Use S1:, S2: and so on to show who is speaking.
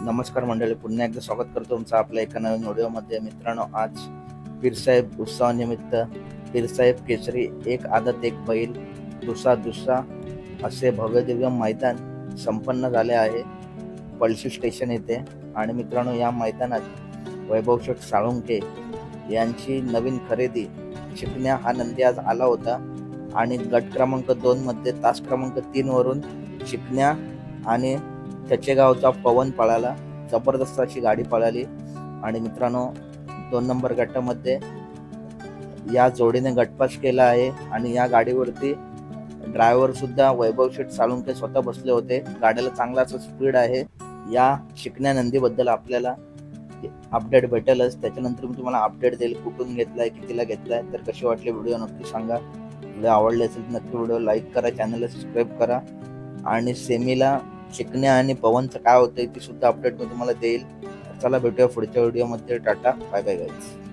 S1: नमस्कार मंडळी पुन्हा एकदा स्वागत करतो तुमचं आपल्या एका नवीन व्हिडिओमध्ये मित्रांनो आज पीरसाहेब उत्सवानिमित्त पीरसाहेब केसरी एक आदत एक बैल दुसरा दुसरा असे भव्य दिव्य मैदान संपन्न झाले आहे. पळशी स्टेशन येथे. आणि मित्रांनो या मैदानात वैभवशेठ साळुंके यांची नवीन खरेदी शिकण्या हा नंदी आज आला होता. आणि गट क्रमांक दोनमध्ये तास क्रमांक तीनवरून शिकण्या आणि त्याचे गावचा पवन पळाला जबरदस्त अशी गाडी पळाली. आणि मित्रांनो दोन नंबर गटामध्ये या जोडीने गटपास केला आहे. आणि या गाडीवरती ड्रायव्हर सुद्धा वैभव शेठ साळुंके स्वतः बसले होते. गाड्याला चांगला असं स्पीड आहे. या शिकण्या नंदीबद्दल आपल्याला अपडेट भेटेलच. त्याच्यानंतर मी तुम्हाला अपडेट देईल कुठून घेतलाय कितीला घेतलाय. तर कशी वाटली व्हिडिओ नक्की सांगा. व्हिडिओ आवडले असेल तर नक्की व्हिडिओ लाईक करा चॅनलला सबस्क्राईब करा. आणि सेमीला शिकण्या आणि पवनचं काय होतंय ती सुद्धा अपडेट मी तुम्हाला देईल. चला भेटूया पुढच्या व्हिडिओमध्ये टाटा. Bye bye guys